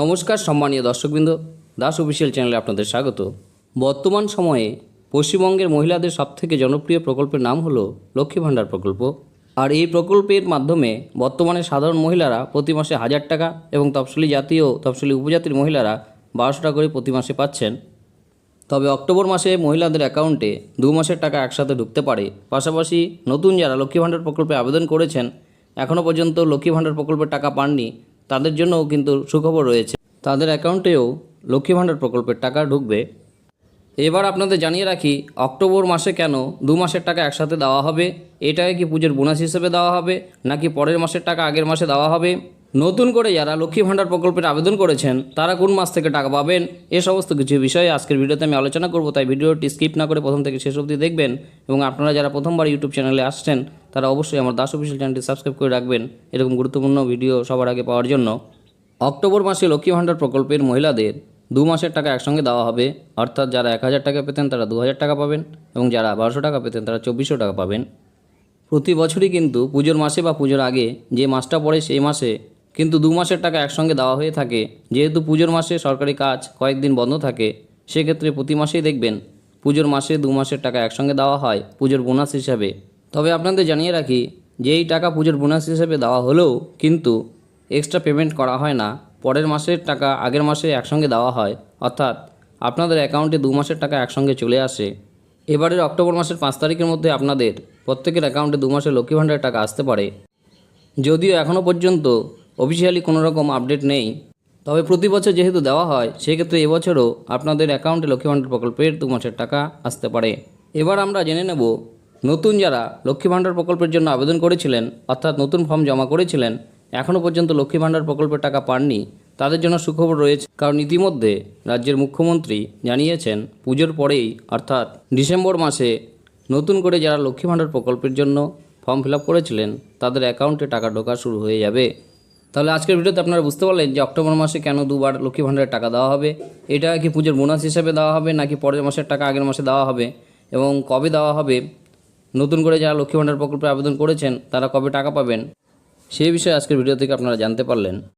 নমস্কার সম্মানীয় দর্শকবৃন্দ। দাস অফিসিয়াল চ্যানেলে আপনাদের স্বাগত। বর্তমান সময়ে পশ্চিমবঙ্গের মহিলাদের সবথেকে জনপ্রিয় প্রকল্পের নাম হলো লক্ষ্মী ভাণ্ডার প্রকল্প। আর এই প্রকল্পের মাধ্যমে বর্তমানে সাধারণ মহিলারা প্রতি মাসে হাজার টাকা এবং তফসিলি জাতি ও তফসিলি উপজাতির মহিলারা বারোশো টাকা করে প্রতি মাসে পাচ্ছেন। তবে অক্টোবর মাসে মহিলাদের অ্যাকাউন্টে দু মাসের টাকা একসাথে ঢুকতে পারে। পাশাপাশি নতুন যারা লক্ষ্মী ভাণ্ডার প্রকল্পে আবেদন করেছেন এখনও পর্যন্ত লক্ষ্মী ভাণ্ডার প্রকল্পের টাকা পাননি। তাদের জন্যও কিন্তু সুখবর রয়েছে। তাদের অ্যাকাউন্টেও লক্ষ্মী ভাণ্ডার প্রকল্পের টাকা ঢুকবে। এবার আপনাদের জানিয়ে রাখি, অক্টোবর মাসে কেন দু মাসের টাকা একসাথে দেওয়া হবে? এটাকে কি পুজোর বোনাস হিসেবে দেওয়া হবে? নাকি পরের মাসের টাকা আগের মাসে দেওয়া হবে? নতুন করে যারা লক্ষ্মী ভাণ্ডার প্রকল্পের আবেদন করেছেন, তারা কোন মাস থেকে টাকা পাবেন? এ সমস্ত কিছু বিষয়ে আজকের ভিডিওতে আমি আলোচনা করব। তাই ভিডিওটি স্কিপ না করে প্রথম থেকে শেষ অবধি দেখবেন এবং আপনারা যারা প্রথমবার ইউটিউব চ্যানেলে আসছেন, তারা অবশ্যই আমার দাস অফিসিয়াল চ্যানেলটি সাবস্ক্রাইব করে রাখবেন এরকম গুরুত্বপূর্ণ ভিডিও সবার আগে পাওয়ার জন্য। অক্টোবর মাসে লক্ষ্মী ভাণ্ডার প্রকল্পের মহিলাদের দু মাসের টাকা একসঙ্গে দেওয়া হবে। অর্থাৎ যারা এক হাজার টাকা পেতেন, তারা দু হাজার টাকা পাবেন এবং যারা বারোশো টাকা পেতেন, তারা চব্বিশশো টাকা পাবেন। প্রতি বছরই কিন্তু পুজোর মাসে বা পুজোর আগে যে মাসটা পড়ে সেই মাসে কিন্তু দু মাসের টাকা একসঙ্গে দেওয়া হয়ে থাকে। যেহেতু পুজোর মাসে সরকারি কাজ কয়েকদিন বন্ধ থাকে, সেক্ষেত্রে প্রতি মাসেই দেখবেন পুজোর মাসে দু মাসের টাকা একসঙ্গে দেওয়া হয় পুজোর বোনাস হিসাবে। তবে আপনাদের জানিয়ে রাখি যে এই টাকা পুজোর বোনাস হিসেবে দেওয়া হলেও কিন্তু এক্সট্রা পেমেন্ট করা হয় না। পরের মাসের টাকা আগের মাসে একসঙ্গে দেওয়া হয়, অর্থাৎ আপনাদের অ্যাকাউন্টে দু মাসের টাকা একসঙ্গে চলে আসে। এবারের অক্টোবর মাসের পাঁচ তারিখের মধ্যে আপনাদের প্রত্যেকের অ্যাকাউন্টে দু মাসের লক্ষ্মী ভাণ্ডারের টাকা আসতে পারে। যদিও এখনও পর্যন্ত অফিসিয়ালি কোনো রকম আপডেট নেই। তবে প্রতি বছর যেহেতু দেওয়া হয়, সেক্ষেত্রে এবছরও আপনাদের অ্যাকাউন্টে লক্ষ্মী ভাণ্ডার প্রকল্পের দু মাসের টাকা আসতে পারে। এবার আমরা জেনে নেব, নতুন যারা লক্ষ্মী ভাণ্ডার প্রকল্পের জন্য আবেদন করেছিলেন, অর্থাৎ নতুন ফর্ম জমা করেছিলেন এখনও পর্যন্ত লক্ষ্মী ভাণ্ডার প্রকল্পের টাকা পাননি, তাদের জন্য সুখবর রয়েছে। কারণ ইতিমধ্যে রাজ্যের মুখ্যমন্ত্রী জানিয়েছেন, পুজোর পরেই, অর্থাৎ ডিসেম্বর মাসে নতুন করে যারা লক্ষ্মী ভাণ্ডার প্রকল্পের জন্য ফর্ম ফিল করেছিলেন, তাদের অ্যাকাউন্টে টাকা ঢোকা শুরু হয়ে যাবে। তাহলে আজকের ভিডিওতে আপনারা বুঝতে পারলেন যে অক্টোবর মাসে কেন দুবার লক্ষ্মী ভাণ্ডারের টাকা দেওয়া হবে। এটা কি পুজোর বোনাস হিসেবে দেওয়া হবে নাকি পরের মাসের টাকা আগের মাসে দেওয়া হবে? এবং কবে দেওয়া হবে? নতুন করে যারা লক্ষ্মী ভাণ্ডার প্রকল্পে আবেদন করেছেন, তারা কবে টাকা পাবেন? সেই বিষয়ে আজকের ভিডিও থেকে আপনারা জানতে পারলেন।